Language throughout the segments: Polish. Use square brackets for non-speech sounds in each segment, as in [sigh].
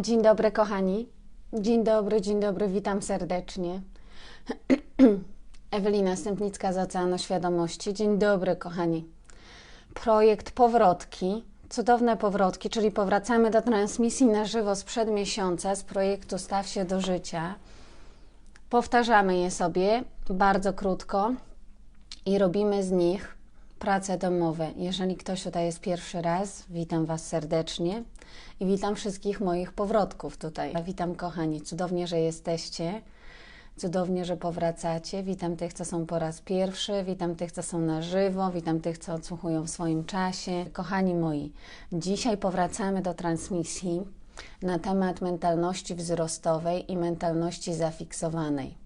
Dzień dobry, kochani. Dzień dobry, dzień dobry, witam serdecznie. [clears throat] Ewelina Stępnicka z Oceanu Świadomości. Dzień dobry, kochani. Projekt Powrotki, cudowne powrotki, czyli powracamy do transmisji na żywo sprzed miesiąca z projektu Staw się do życia. Powtarzamy je sobie bardzo krótko i robimy z nich prace domowe. Jeżeli ktoś tutaj jest pierwszy raz, witam Was serdecznie i witam wszystkich moich powrotków tutaj. Witam kochani, cudownie, że jesteście. Cudownie, że powracacie. Witam tych, co są po raz pierwszy, witam tych, co są na żywo, witam tych, co odsłuchują w swoim czasie. Kochani moi, dzisiaj powracamy do transmisji na temat mentalności wzrostowej i mentalności zafiksowanej.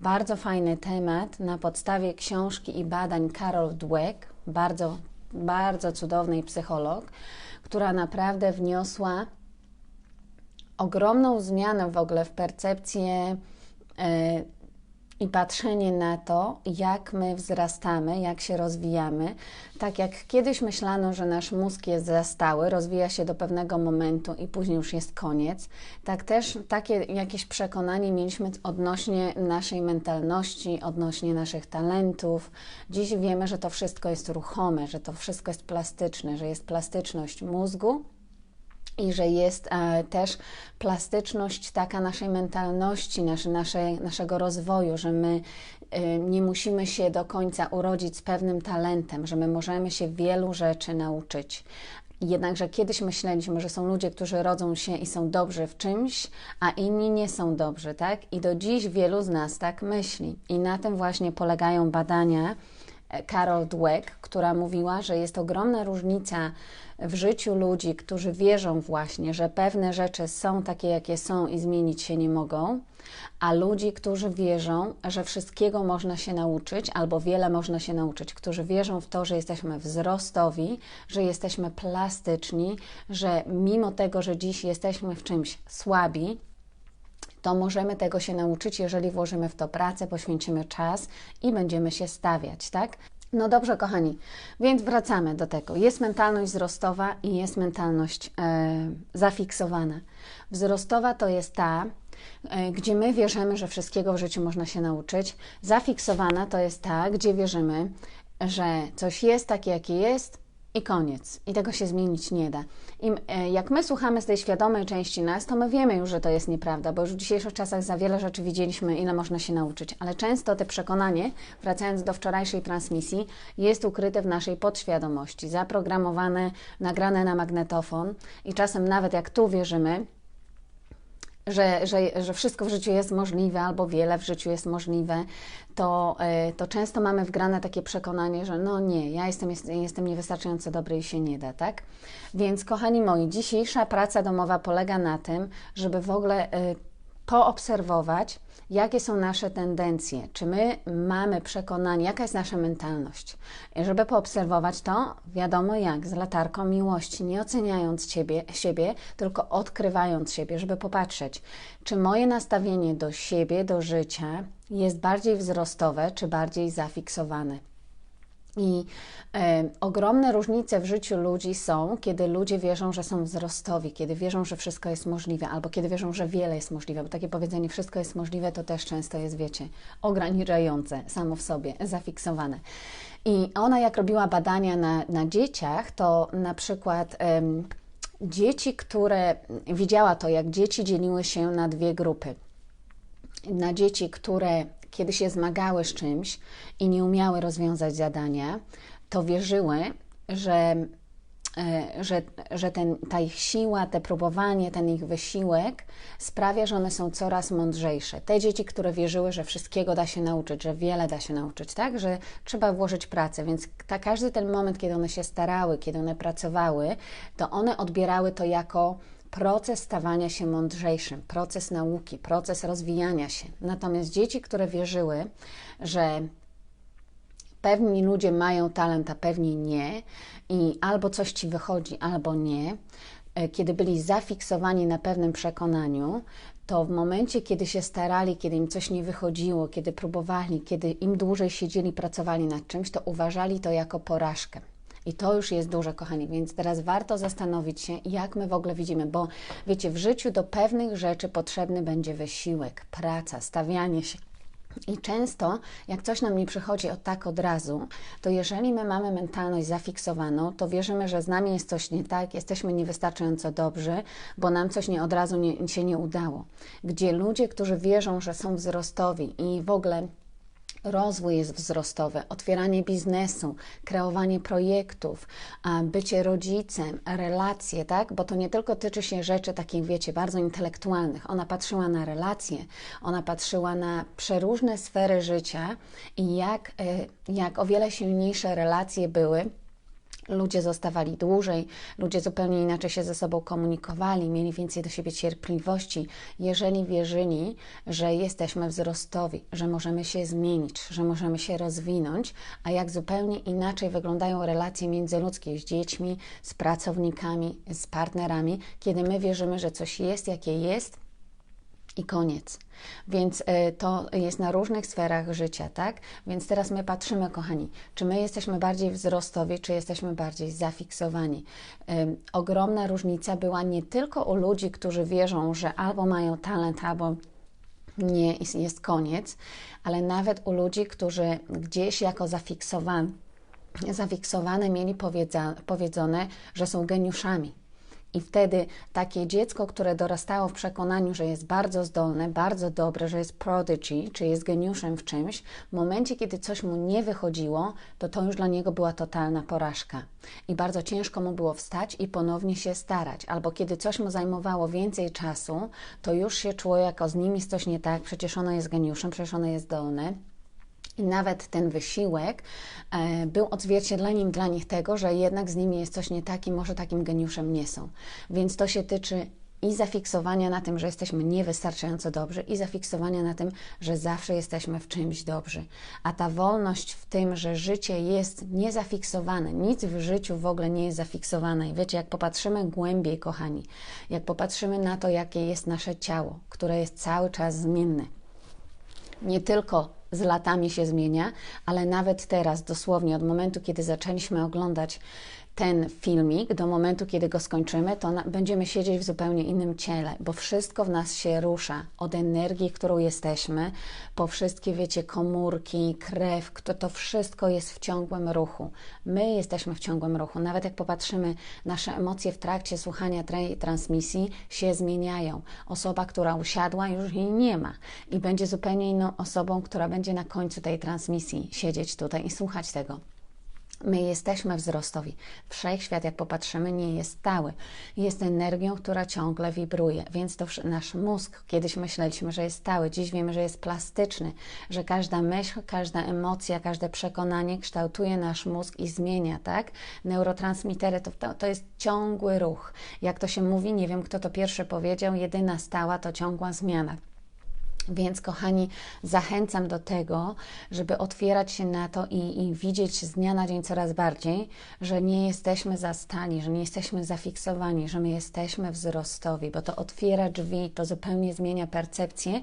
Bardzo fajny temat na podstawie książki i badań Carol Dweck, bardzo, bardzo cudownej psycholog, która naprawdę wniosła ogromną zmianę w ogóle w percepcję E, i patrzenie na to, jak my wzrastamy, jak się rozwijamy. Tak jak kiedyś myślano, że nasz mózg jest zastały, rozwija się do pewnego momentu i później już jest koniec, tak też takie jakieś przekonanie mieliśmy odnośnie naszej mentalności, odnośnie naszych talentów. Dziś wiemy, że to wszystko jest ruchome, że to wszystko jest plastyczne, że jest plastyczność mózgu i że jest e, też plastyczność taka naszej mentalności, nasze, nasze, naszego rozwoju, że my e, nie musimy się do końca urodzić z pewnym talentem, że my możemy się wielu rzeczy nauczyć. Jednakże kiedyś myśleliśmy, że są ludzie, którzy rodzą się i są dobrzy w czymś, a inni nie są dobrzy, tak? I do dziś wielu z nas tak myśli. I na tym właśnie polegają badania Carol Dweck, która mówiła, że jest ogromna różnica w życiu ludzi, którzy wierzą właśnie, że pewne rzeczy są takie, jakie są i zmienić się nie mogą, a ludzi, którzy wierzą, że wszystkiego można się nauczyć albo wiele można się nauczyć, którzy wierzą w to, że jesteśmy wzrostowi, że jesteśmy plastyczni, że mimo tego, że dziś jesteśmy w czymś słabi, to możemy tego się nauczyć, jeżeli włożymy w to pracę, poświęcimy czas i będziemy się stawiać, tak? No dobrze, kochani, więc wracamy do tego. Jest mentalność wzrostowa i jest mentalność e, zafiksowana. Wzrostowa to jest ta, e, gdzie my wierzymy, że wszystkiego w życiu można się nauczyć. Zafiksowana to jest ta, gdzie wierzymy, że coś jest takie, jakie jest, i koniec. I tego się zmienić nie da. I e, jak my słuchamy z tej świadomej części nas, to my wiemy już, że to jest nieprawda, bo już w dzisiejszych czasach za wiele rzeczy widzieliśmy, ile można się nauczyć. Ale często to przekonanie, wracając do wczorajszej transmisji, jest ukryte w naszej podświadomości, zaprogramowane, nagrane na magnetofon i czasem nawet jak tu wierzymy, że, że, że wszystko w życiu jest możliwe, albo wiele w życiu jest możliwe, to, e, to często mamy wgrane takie przekonanie, że no nie, ja jestem, jestem niewystarczająco dobry i się nie da, tak? Więc kochani moi, dzisiejsza praca domowa polega na tym, żeby w ogóle e, poobserwować, jakie są nasze tendencje, czy my mamy przekonanie, jaka jest nasza mentalność. Żeby poobserwować to, wiadomo jak, z latarką miłości, nie oceniając ciebie, siebie, tylko odkrywając siebie, żeby popatrzeć, czy moje nastawienie do siebie, do życia jest bardziej wzrostowe, czy bardziej zafiksowane. I e, ogromne różnice w życiu ludzi są, kiedy ludzie wierzą, że są wzrostowi, kiedy wierzą, że wszystko jest możliwe, albo kiedy wierzą, że wiele jest możliwe, bo takie powiedzenie wszystko jest możliwe to też często jest, wiecie, ograniczające samo w sobie, zafiksowane. I ona, jak robiła badania na, na dzieciach, to na przykład. dzieci, które widziała to, jak dzieci dzieliły się na dwie grupy. Na dzieci, które kiedy się zmagały z czymś i nie umiały rozwiązać zadania, to wierzyły, że, e, że, że ten, ta ich siła, te próbowanie, ten ich wysiłek sprawia, że one są coraz mądrzejsze. Te dzieci, które wierzyły, że wszystkiego da się nauczyć, że wiele da się nauczyć, tak, że trzeba włożyć pracę, więc ta, każdy ten moment, kiedy one się starały, kiedy one pracowały, to one odbierały to jako proces stawania się mądrzejszym, proces nauki, proces rozwijania się. Natomiast dzieci, które wierzyły, że pewni ludzie mają talent, a pewni nie, i albo coś ci wychodzi, albo nie, e, kiedy byli zafiksowani na pewnym przekonaniu, to w momencie, kiedy się starali, kiedy im coś nie wychodziło, kiedy próbowali, kiedy im dłużej siedzieli, pracowali nad czymś, to uważali to jako porażkę I to już jest duże, kochani, więc teraz warto zastanowić się, jak my w ogóle widzimy, bo wiecie, w życiu do pewnych rzeczy potrzebny będzie wysiłek, praca, stawianie się. I często, jak coś nam nie przychodzi od tak od razu, to jeżeli my mamy mentalność zafiksowaną, to wierzymy, że z nami jest coś nie tak, jesteśmy niewystarczająco dobrzy, bo nam coś nie od razu nie, się nie udało. Gdzie ludzie, którzy wierzą, że są wzrostowi i w ogóle Rozwój jest wzrostowy, otwieranie biznesu, kreowanie projektów, bycie rodzicem, relacje, tak? Bo to nie tylko tyczy się rzeczy takich, wiecie, bardzo intelektualnych. Ona patrzyła na relacje, ona patrzyła na przeróżne sfery życia i jak, e, jak o wiele silniejsze relacje były, Ludzie zostawali dłużej, ludzie zupełnie inaczej się ze sobą komunikowali, mieli więcej do siebie cierpliwości, jeżeli wierzyli, że jesteśmy wzrostowi, że możemy się zmienić, że możemy się rozwinąć, a jak zupełnie inaczej wyglądają relacje międzyludzkie z dziećmi, z pracownikami, z partnerami, kiedy my wierzymy, że coś jest, jakie jest i koniec. Więc y, to jest na różnych sferach życia, tak? Więc teraz my patrzymy, kochani, czy my jesteśmy bardziej wzrostowi, czy jesteśmy bardziej zafiksowani. Ogromna różnica była nie tylko u ludzi, którzy wierzą, że albo mają talent, albo nie jest koniec, ale nawet u ludzi, którzy gdzieś jako zafiksowani, zafiksowane mieli powiedzone, że są geniuszami i wtedy takie dziecko, które dorastało w przekonaniu, że jest bardzo zdolne, bardzo dobre, że jest prodigy, czy jest geniuszem w czymś, w momencie, kiedy coś mu nie wychodziło, to to już dla niego była totalna porażka. I bardzo ciężko mu było wstać i ponownie się starać. Albo kiedy coś mu zajmowało więcej czasu, to już się czuło, jako z nim jest coś nie tak, przecież ono jest geniuszem, przecież ono jest zdolne. I nawet ten wysiłek e, był odzwierciedleniem dla nich tego, że jednak z nimi jest coś nie tak i może takim geniuszem nie są. Więc to się tyczy i zafiksowania na tym, że jesteśmy niewystarczająco dobrzy, i zafiksowania na tym, że zawsze jesteśmy w czymś dobrzy. A ta wolność w tym, że życie jest niezafiksowane, nic w życiu w ogóle nie jest zafiksowane. I wiecie, jak popatrzymy głębiej, kochani, jak popatrzymy na to, jakie jest nasze ciało, które jest cały czas zmienne, nie tylko z latami się zmienia, ale nawet teraz, dosłownie od momentu, kiedy zaczęliśmy oglądać ten filmik do momentu, kiedy go skończymy, to będziemy siedzieć w zupełnie innym ciele, bo wszystko w nas się rusza od energii, którą jesteśmy, po wszystkie, wiecie, komórki, krew, to, to wszystko jest w ciągłym ruchu. My jesteśmy w ciągłym ruchu. Nawet jak popatrzymy, nasze emocje w trakcie słuchania tej transmisji się zmieniają. Osoba, która usiadła, już jej nie ma i będzie zupełnie inną osobą, która będzie na końcu tej transmisji siedzieć tutaj i słuchać tego. My jesteśmy wzrostowi. Wszechświat, jak popatrzymy, nie jest stały. Jest energią, która ciągle wibruje, więc to nasz mózg, kiedyś myśleliśmy, że jest stały, dziś wiemy, że jest plastyczny, że każda myśl, każda emocja, każde przekonanie kształtuje nasz mózg i zmienia, tak? Neurotransmitery to, to, jest ciągły ruch. Jak to się mówi, nie wiem kto to pierwszy powiedział, jedyna stała to ciągła zmiana. Więc, kochani, zachęcam do tego, żeby otwierać się na to i, i, widzieć z dnia na dzień coraz bardziej, że nie jesteśmy zastani, że nie jesteśmy zafiksowani, że my jesteśmy wzrostowi, bo to otwiera drzwi, to zupełnie zmienia percepcję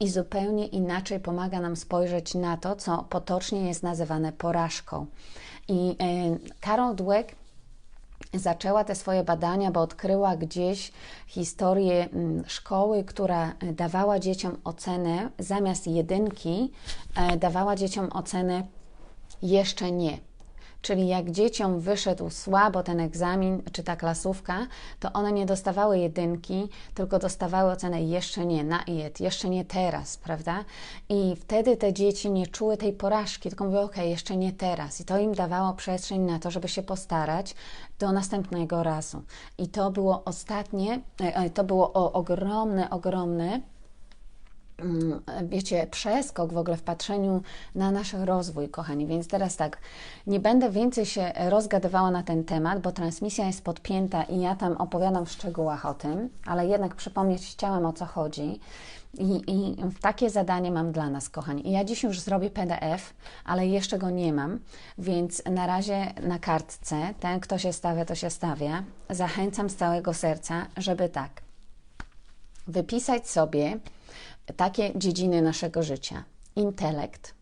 i zupełnie inaczej pomaga nam spojrzeć na to, co potocznie jest nazywane porażką. I e, Karol Dweck zaczęła te swoje badania, bo odkryła gdzieś historię mm, szkoły, która e, dawała dzieciom ocenę zamiast jedynki, e, dawała dzieciom ocenę jeszcze nie. Czyli jak dzieciom wyszedł słabo ten egzamin czy ta klasówka, to one nie dostawały jedynki, tylko dostawały ocenę jeszcze nie, na jed, jeszcze nie teraz, prawda? I wtedy te dzieci nie czuły tej porażki, tylko mówiły, ok, jeszcze nie teraz. I to im dawało przestrzeń na to, żeby się postarać do następnego razu. I to było ostatnie, e, e, to było ogromne, ogromne wiecie, przeskok w ogóle w patrzeniu na nasz rozwój, kochani. Więc teraz tak, nie będę więcej się rozgadywała na ten temat, bo transmisja jest podpięta i ja tam opowiadam w szczegółach o tym, ale jednak przypomnieć chciałam o co chodzi. I, I takie zadanie mam dla nas, kochani. I ja dziś już zrobię PDF, ale jeszcze go nie mam, więc na razie na kartce, ten kto się stawia, to się stawia. Zachęcam z całego serca, żeby tak, wypisać sobie takie dziedziny naszego życia. Intelekt,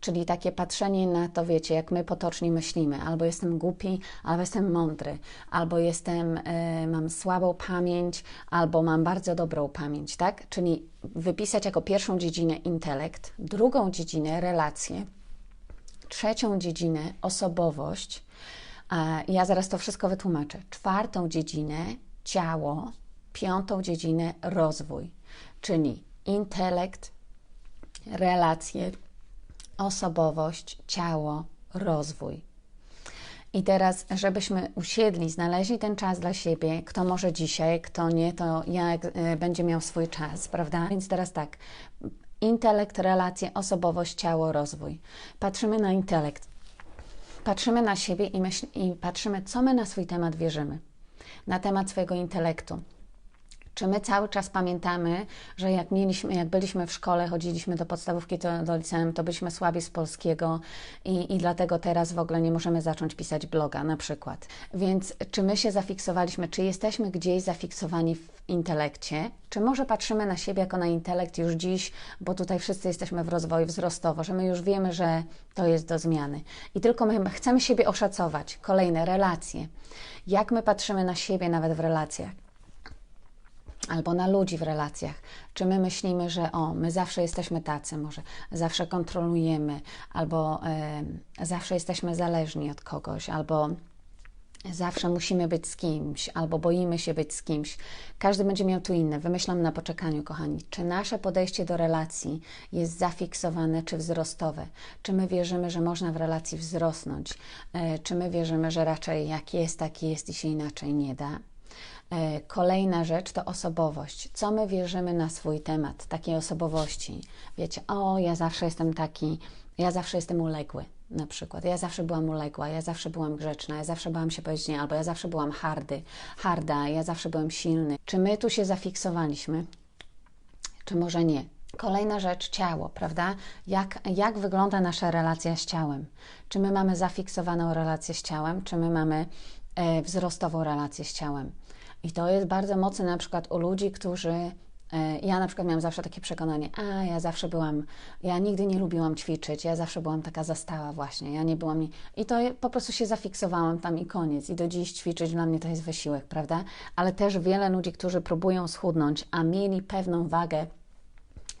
czyli takie patrzenie na to, wiecie, jak my potocznie myślimy, albo jestem głupi, albo jestem mądry, albo jestem, y, mam słabą pamięć, albo mam bardzo dobrą pamięć, tak? Czyli wypisać jako pierwszą dziedzinę intelekt, drugą dziedzinę relacje, trzecią dziedzinę osobowość. Ja zaraz to wszystko wytłumaczę. Czwartą dziedzinę ciało, piątą dziedzinę rozwój, czyli intelekt, relacje, osobowość, ciało, rozwój. I teraz, żebyśmy usiedli, znaleźli ten czas dla siebie, kto może dzisiaj, kto nie, to jak y, będzie miał swój czas, prawda? Więc teraz tak, intelekt, relacje, osobowość, ciało, rozwój. Patrzymy na intelekt, patrzymy na siebie i, myśl, i patrzymy, co my na swój temat wierzymy, na temat swojego intelektu. Czy my cały czas pamiętamy, że jak mieliśmy, jak byliśmy w szkole, chodziliśmy do podstawówki, to do liceum, to byliśmy słabi z polskiego i, i dlatego teraz w ogóle nie możemy zacząć pisać bloga na przykład. Więc czy my się zafiksowaliśmy, czy jesteśmy gdzieś zafiksowani w intelekcie, czy może patrzymy na siebie jako na intelekt już dziś, bo tutaj wszyscy jesteśmy w rozwoju wzrostowo, że my już wiemy, że to jest do zmiany. I tylko my chcemy siebie oszacować. Kolejne relacje. Jak my patrzymy na siebie nawet w relacjach? Albo na ludzi w relacjach. Czy my myślimy, że o, my zawsze jesteśmy tacy, może zawsze kontrolujemy, albo e, zawsze jesteśmy zależni od kogoś, albo zawsze musimy być z kimś, albo boimy się być z kimś. Każdy będzie miał tu inne. Wymyślam na poczekaniu, kochani. Czy nasze podejście do relacji jest zafiksowane, czy wzrostowe? Czy my wierzymy, że można w relacji wzrosnąć? E, czy my wierzymy, że raczej jak jest, tak jest i się inaczej nie da? E, kolejna rzecz to osobowość. Co my wierzymy na swój temat, takiej osobowości? Wiecie, o, ja zawsze jestem taki, ja zawsze jestem uległy, na przykład. Ja zawsze byłam uległa, ja zawsze byłam grzeczna, ja zawsze bałam się powiedzieć nie, albo ja zawsze byłam hardy, harda, ja zawsze byłem silny. Czy my tu się zafiksowaliśmy? Czy może nie? Kolejna rzecz, ciało, prawda? Jak, jak wygląda nasza relacja z ciałem? Czy my mamy zafiksowaną relację z ciałem, czy my mamy e, wzrostową relację z ciałem? I to jest bardzo mocne na przykład u ludzi, którzy e, ja na przykład miałam zawsze takie przekonanie, a ja zawsze byłam, ja nigdy nie lubiłam ćwiczyć, ja zawsze byłam taka zastała właśnie, ja nie byłam, i to po prostu się zafiksowałam tam i koniec. I do dziś ćwiczyć dla mnie to jest wysiłek, prawda? Ale też wiele ludzi, którzy próbują schudnąć, a mieli pewną wagę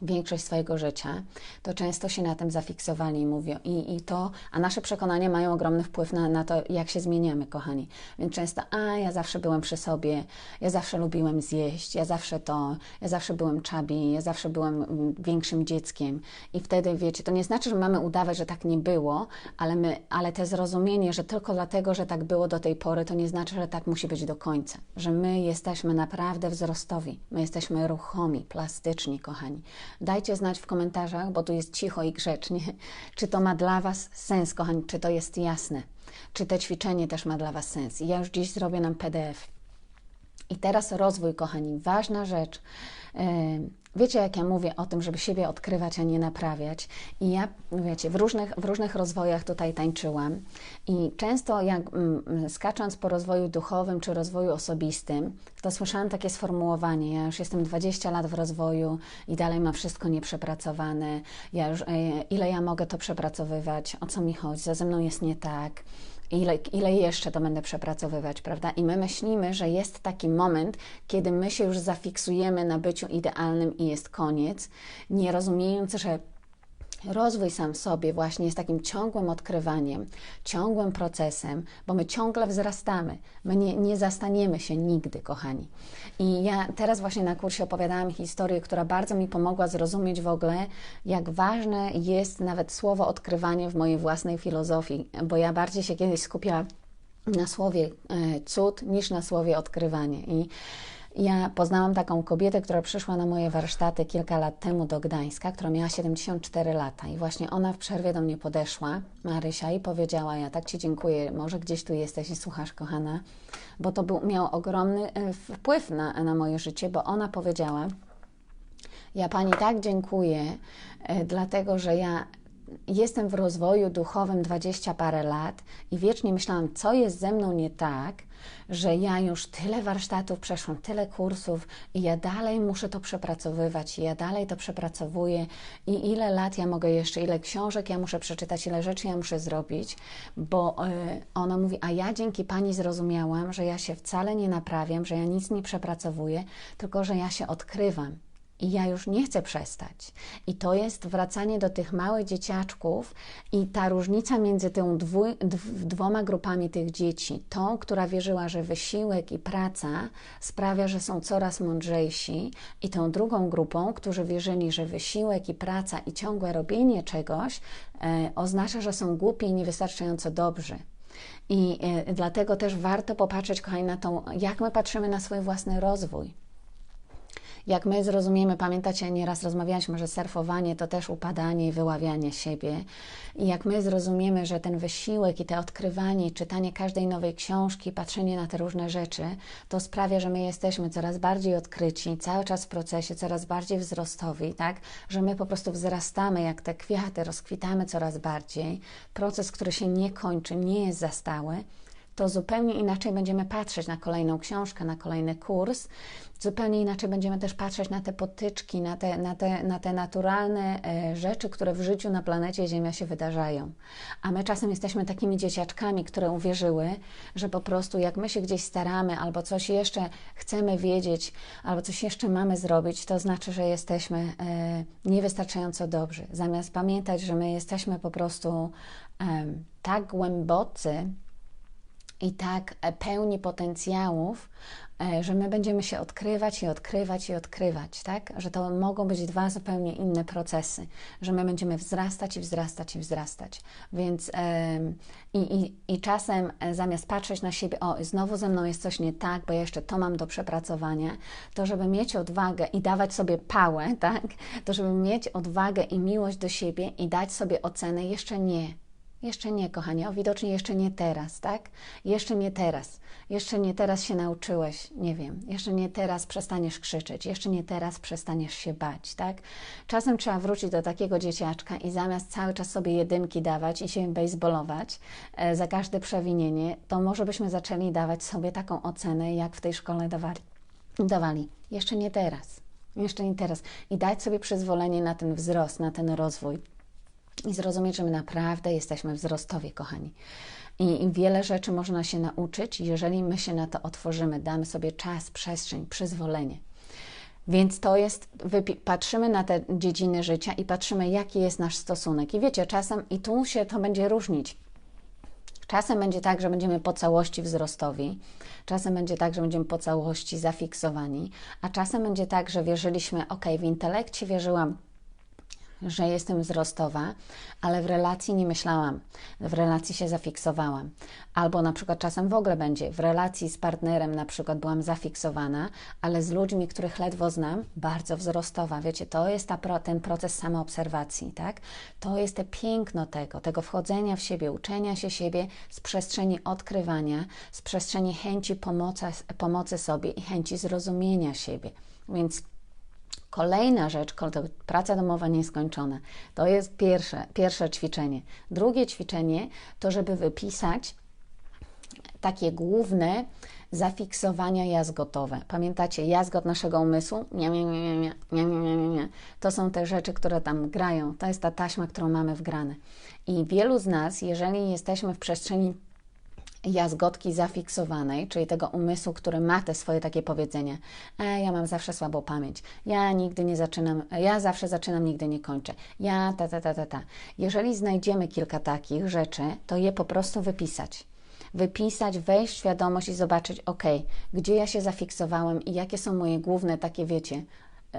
większość swojego życia, to często się na tym zafiksowali i mówią. I, i to, a nasze przekonania mają ogromny wpływ na, na to, jak się zmieniamy, kochani. Więc często, a ja zawsze byłem przy sobie, ja zawsze lubiłem zjeść, ja zawsze to, ja zawsze byłem czabi, ja zawsze byłem mm, większym dzieckiem. I wtedy, wiecie, to nie znaczy, że mamy udawać, że tak nie było, ale, my, ale te zrozumienie, że tylko dlatego, że tak było do tej pory, to nie znaczy, że tak musi być do końca. Że my jesteśmy naprawdę wzrostowi, my jesteśmy ruchomi, plastyczni, kochani. Dajcie znać w komentarzach, bo tu jest cicho i grzecznie, [laughs] czy to ma dla Was sens, kochani, czy to jest jasne, czy to ćwiczenie też ma dla Was sens. I ja już dziś zrobię nam PDF. I teraz rozwój, kochani, ważna rzecz. Yy, Wiecie, jak ja mówię o tym, żeby siebie odkrywać, a nie naprawiać. I ja, wiecie, w różnych, w różnych rozwojach tutaj tańczyłam. I często, jak mm, skacząc po rozwoju duchowym czy rozwoju osobistym, to słyszałam takie sformułowanie: Ja już jestem 20 lat w rozwoju i dalej mam wszystko nieprzepracowane. Ja już, e, ile ja mogę to przepracowywać? O co mi chodzi? Za ze mną jest nie tak ile, ile jeszcze to będę przepracowywać, prawda? I my myślimy, że jest taki moment, kiedy my się już zafiksujemy na byciu idealnym i jest koniec, nie rozumiejąc, że Rozwój sam w sobie właśnie jest takim ciągłym odkrywaniem, ciągłym procesem, bo my ciągle wzrastamy. My nie, nie zastaniemy się nigdy, kochani. I ja teraz właśnie na kursie opowiadałam historię, która bardzo mi pomogła zrozumieć w ogóle, jak ważne jest nawet słowo odkrywanie w mojej własnej filozofii, bo ja bardziej się kiedyś skupiałam na słowie e, cud niż na słowie odkrywanie. I ja poznałam taką kobietę, która przyszła na moje warsztaty kilka lat temu do Gdańska, która miała 74 lata. I właśnie ona w przerwie do mnie podeszła, Marysia, i powiedziała: Ja tak Ci dziękuję, może gdzieś tu jesteś i słuchasz, kochana, bo to był, miał ogromny e, wpływ na, na moje życie, bo ona powiedziała: Ja Pani tak dziękuję, e, dlatego że ja jestem w rozwoju duchowym 20 parę lat i wiecznie myślałam, co jest ze mną nie tak, że ja już tyle warsztatów przeszłam, tyle kursów i ja dalej muszę to przepracowywać, i ja dalej to przepracowuję i ile lat ja mogę jeszcze, ile książek ja muszę przeczytać, ile rzeczy ja muszę zrobić, bo yy, ona mówi, a ja dzięki Pani zrozumiałam, że ja się wcale nie naprawiam, że ja nic nie przepracowuję, tylko że ja się odkrywam. I ja już nie chcę przestać. I to jest wracanie do tych małych dzieciaczków i ta różnica między tą dwu, dwoma grupami tych dzieci. Tą, która wierzyła, że wysiłek i praca sprawia, że są coraz mądrzejsi, i tą drugą grupą, którzy wierzyli, że wysiłek i praca i ciągłe robienie czegoś e, oznacza, że są głupi i niewystarczająco dobrzy. I e, dlatego też warto popatrzeć, kochani, na tą, jak my patrzymy na swój własny rozwój jak my zrozumiemy, pamiętacie, nieraz rozmawialiśmy, że surfowanie to też upadanie i wyławianie siebie. I jak my zrozumiemy, że ten wysiłek i te odkrywanie, czytanie każdej nowej książki, patrzenie na te różne rzeczy, to sprawia, że my jesteśmy coraz bardziej odkryci, cały czas w procesie, coraz bardziej wzrostowi, tak? Że my po prostu wzrastamy jak te kwiaty, rozkwitamy coraz bardziej. Proces, który się nie kończy, nie jest za stały to zupełnie inaczej będziemy patrzeć na kolejną książkę, na kolejny kurs. Zupełnie inaczej będziemy też patrzeć na te potyczki, na te, na te, na te naturalne e, rzeczy, które w życiu na planecie Ziemia się wydarzają. A my czasem jesteśmy takimi dzieciaczkami, które uwierzyły, że po prostu jak my się gdzieś staramy, albo coś jeszcze chcemy wiedzieć, albo coś jeszcze mamy zrobić, to znaczy, że jesteśmy e, niewystarczająco dobrzy. Zamiast pamiętać, że my jesteśmy po prostu tak głębocy, i tak e, pełni potencjałów, e, że my będziemy się odkrywać i odkrywać i odkrywać, tak? Że to mogą być dwa zupełnie inne procesy, że my będziemy wzrastać i wzrastać i wzrastać. Więc yy, i, i czasem e, zamiast patrzeć na siebie, o, znowu ze mną jest coś nie tak, bo ja jeszcze to mam do przepracowania, to żeby mieć odwagę i dawać sobie pałę, [laughs] tak? To żeby mieć odwagę i miłość do siebie i dać sobie ocenę jeszcze nie jeszcze nie, kochanie, o widocznie jeszcze nie teraz, tak? Jeszcze nie teraz. Jeszcze nie teraz się nauczyłeś, nie wiem. Jeszcze nie teraz przestaniesz krzyczeć. Jeszcze nie teraz przestaniesz się bać, tak? Czasem trzeba wrócić do takiego dzieciaczka i zamiast cały czas sobie jedynki dawać i się baseballować e, za każde przewinienie, to może byśmy zaczęli dawać sobie taką ocenę, jak w tej szkole dawali. dawali. Jeszcze nie teraz. Jeszcze nie teraz. I dać sobie przyzwolenie na ten wzrost, na ten rozwój i zrozumieć, że my naprawdę jesteśmy wzrostowi, kochani. I, I, wiele rzeczy można się nauczyć, jeżeli my się na to otworzymy, damy sobie czas, przestrzeń, przyzwolenie. Więc to jest, patrzymy na te dziedziny życia i patrzymy, jaki jest nasz stosunek. I wiecie, czasem i tu się to będzie różnić. Czasem będzie tak, że będziemy po całości wzrostowi, czasem będzie tak, że będziemy po całości zafiksowani, a czasem będzie tak, że wierzyliśmy, ok, w intelekcie wierzyłam, że jestem wzrostowa, ale w relacji nie myślałam, w relacji się zafiksowałam. Albo na przykład czasem w ogóle będzie, w relacji z partnerem na przykład byłam zafiksowana, ale z ludźmi, których ledwo znam, bardzo wzrostowa. Wiecie, to jest ta, ten proces samoobserwacji, tak? To jest te piękno tego, tego wchodzenia w siebie, uczenia się siebie z przestrzeni odkrywania, z przestrzeni chęci pomocy, pomocy sobie i chęci zrozumienia siebie. Więc Kolejna rzecz, praca domowa nieskończona, to jest pierwsze, pierwsze ćwiczenie. Drugie ćwiczenie to, żeby wypisać takie główne zafiksowania jazgotowe. Pamiętacie, jazgot naszego umysłu? Nie, nie, nie, nie, nie, nie, nie, nie. To są te rzeczy, które tam grają. To jest ta taśma, którą mamy wgrane. I wielu z nas, jeżeli jesteśmy w przestrzeni jazgotki zafiksowanej, czyli tego umysłu, który ma te swoje takie powiedzenie. E, ja mam zawsze słabą pamięć. Ja nigdy nie zaczynam, ja zawsze zaczynam, nigdy nie kończę. Ja ta, ta, ta, ta, ta. Jeżeli znajdziemy kilka takich rzeczy, to je po prostu wypisać. Wypisać, wejść w świadomość i zobaczyć, ok, gdzie ja się zafiksowałem i jakie są moje główne takie, wiecie,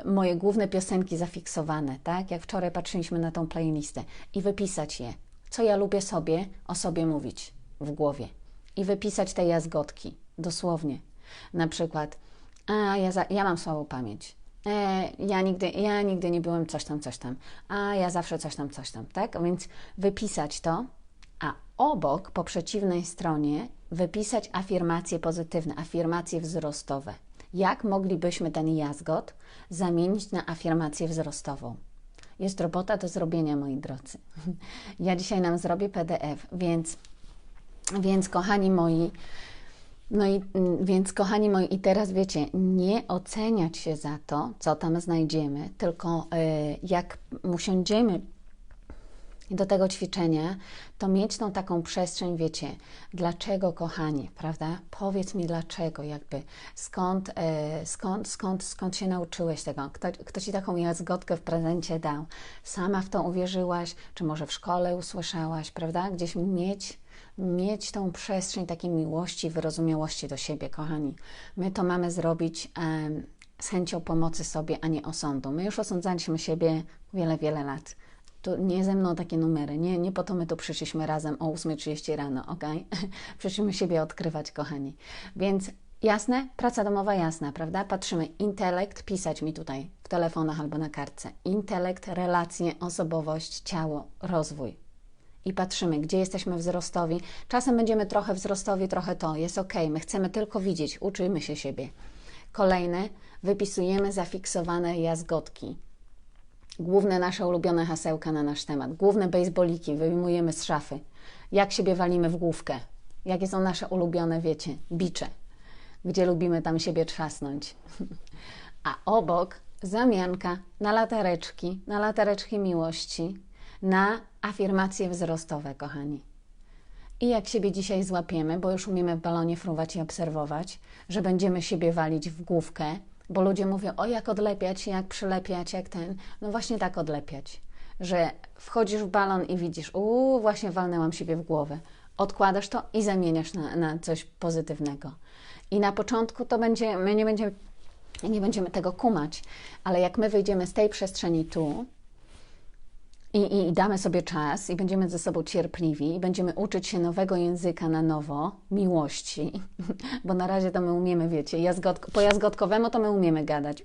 moje główne piosenki zafiksowane, tak? Jak wczoraj patrzyliśmy na tą playlistę i wypisać je. Co ja lubię sobie o sobie mówić w głowie i wypisać te jazgotki, dosłownie. Na przykład, a ja, za, ja mam słabą pamięć. E, ja, nigdy, ja nigdy nie byłem coś tam, coś tam, a ja zawsze coś tam, coś tam, tak? Więc wypisać to, a obok, po przeciwnej stronie, wypisać afirmacje pozytywne, afirmacje wzrostowe. Jak moglibyśmy ten jazgot zamienić na afirmację wzrostową? Jest robota do zrobienia, moi drodzy. [laughs] Ja dzisiaj nam zrobię PDF, więc, więc kochani moi, no i mm, więc kochani moi, i teraz wiecie, nie oceniać się za to, co tam znajdziemy, tylko y, jak usiądziemy do tego ćwiczenia, to mieć tą taką przestrzeń, wiecie, dlaczego kochanie, prawda? Powiedz mi dlaczego, jakby, skąd, e, skąd, skąd, skąd się nauczyłeś tego, kto, kto ci taką jazgotkę w prezencie dał, sama w to uwierzyłaś, czy może w szkole usłyszałaś, prawda? Gdzieś mieć, mieć tą przestrzeń takiej miłości, wyrozumiałości do siebie, kochani. My to mamy zrobić z chęcią pomocy sobie, a nie osądu. My już osądzaliśmy siebie wiele, wiele lat to nie ze mną takie numery, nie, nie po to my tu przyszliśmy razem o 8.30 rano, ok? [laughs] Przyszliśmy siebie odkrywać, kochani. Więc jasne, praca domowa jasna, prawda? Patrzymy, intelekt, pisać mi tutaj w telefonach albo na kartce. Intelekt, relacje, osobowość, ciało, rozwój. I patrzymy, gdzie jesteśmy wzrostowi. Czasem będziemy trochę wzrostowi, trochę to. Jest ok, my chcemy tylko widzieć, uczymy się siebie. Kolejne, wypisujemy zafiksowane jazgotki główne nasze ulubione hasełka na nasz temat, główne baseballiki wyjmujemy z szafy, jak siebie walimy w główkę, jakie są nasze ulubione, wiecie, bicze, gdzie lubimy tam siebie trzasnąć. [laughs] A obok zamianka na latareczki, na latareczki miłości, na afirmacje wzrostowe, kochani. I jak siebie dzisiaj złapiemy, bo już umiemy w balonie fruwać i obserwować, że będziemy siebie walić w główkę, bo ludzie mówią, o jak odlepiać, jak przylepiać, jak ten. No właśnie tak odlepiać, że wchodzisz w balon i widzisz, uuu, właśnie walnęłam siebie w głowę. Odkładasz to i zamieniasz na, na coś pozytywnego. I na początku to będzie, my nie będziemy, nie będziemy tego kumać, ale jak my wyjdziemy z tej przestrzeni tu, i, I, damy sobie czas i będziemy ze sobą cierpliwi i będziemy uczyć się nowego języka na nowo, miłości, [laughs] bo na razie to my umiemy, wiecie, po jazgotkowemu to my umiemy gadać.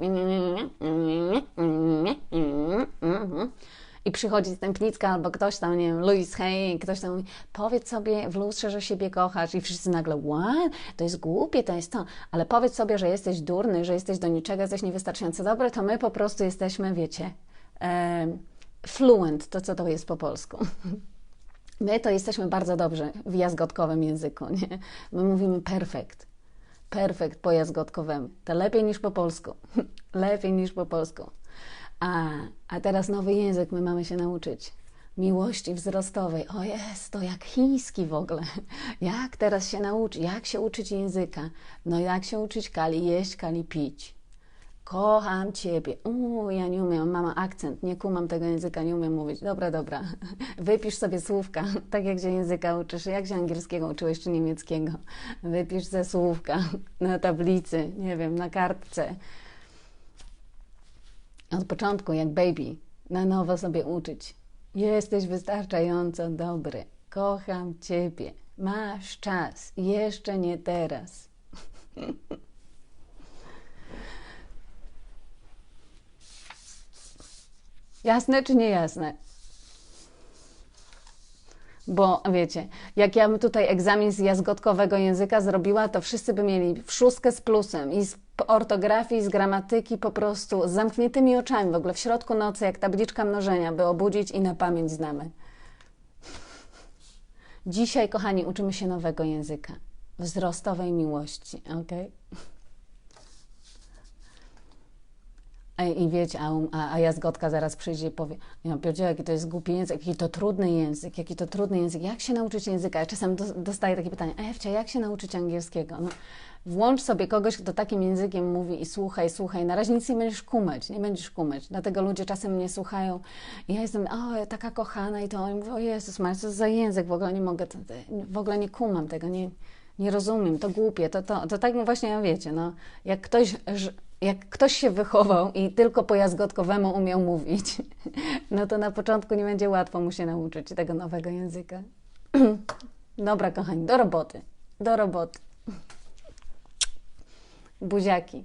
I przychodzi Stępnicka albo ktoś tam, nie wiem, Louis Hay, ktoś tam mówi, powiedz sobie w lustrze, że siebie kochasz i wszyscy nagle, what? To jest głupie, to jest to. Ale powiedz sobie, że jesteś durny, że jesteś do niczego, jesteś niewystarczająco dobry, to my po prostu jesteśmy, wiecie... Yy, fluent, to co to jest po polsku. My to jesteśmy bardzo dobrze w jazgotkowym języku, nie? My mówimy perfekt. Perfekt po jazgotkowemu. To lepiej niż po polsku. [laughs] lepiej niż po polsku. A, a teraz nowy język my mamy się nauczyć. Miłości wzrostowej. O jest, to jak chiński w ogóle. [laughs] Jak teraz się nauczyć? Jak się uczyć języka? No jak się uczyć kali jeść, kali pić kocham Ciebie. Uuu, ja nie umiem, mam akcent, nie kumam tego języka, nie umiem mówić. Dobra, dobra, [laughs] wypisz sobie słówka, [laughs] tak jak się języka uczysz, jak się angielskiego uczyłeś czy niemieckiego. Wypisz ze słówka [laughs] na tablicy, nie wiem, na kartce. Od początku, jak baby, na nowo sobie uczyć. Jesteś wystarczająco dobry, kocham Ciebie, masz czas, jeszcze nie teraz. Jasne czy niejasne? Bo wiecie, jak ja bym tutaj egzamin z jazgotkowego języka zrobiła, to wszyscy by mieli szóstkę z plusem i z ortografii, z gramatyki po prostu z zamkniętymi oczami, w ogóle w środku nocy, jak tabliczka mnożenia, by obudzić i na pamięć znamy. Dzisiaj, kochani, uczymy się nowego języka. Wzrostowej miłości, ok? I wiecie, a, a, a jazgotka zaraz przyjdzie i powie, ja pierdzielę, jaki to jest głupi język, jaki to trudny język, jaki to trudny język, jak się nauczyć języka? Ja czasem do, dostaję takie pytanie, Ewcia, jak się nauczyć angielskiego? No, włącz sobie kogoś, kto takim językiem mówi i słuchaj, słuchaj, na razie nic nie będziesz kumać, nie będziesz kumać, dlatego ludzie czasem mnie słuchają i ja jestem, o, taka kochana i to oni mówią, o Jezus Maria, co za język, w ogóle nie mogę, w ogóle nie kumam tego, nie, nie rozumiem, to głupie, to, to, to tak właśnie, ja wiecie, no, jak ktoś jak ktoś się wychował i tylko po jazgotkowemu umiał mówić, [laughs] no to na początku nie będzie łatwo mu się nauczyć tego nowego języka. [clears throat] Dobra, kochani, do roboty. Do roboty. Buziaki.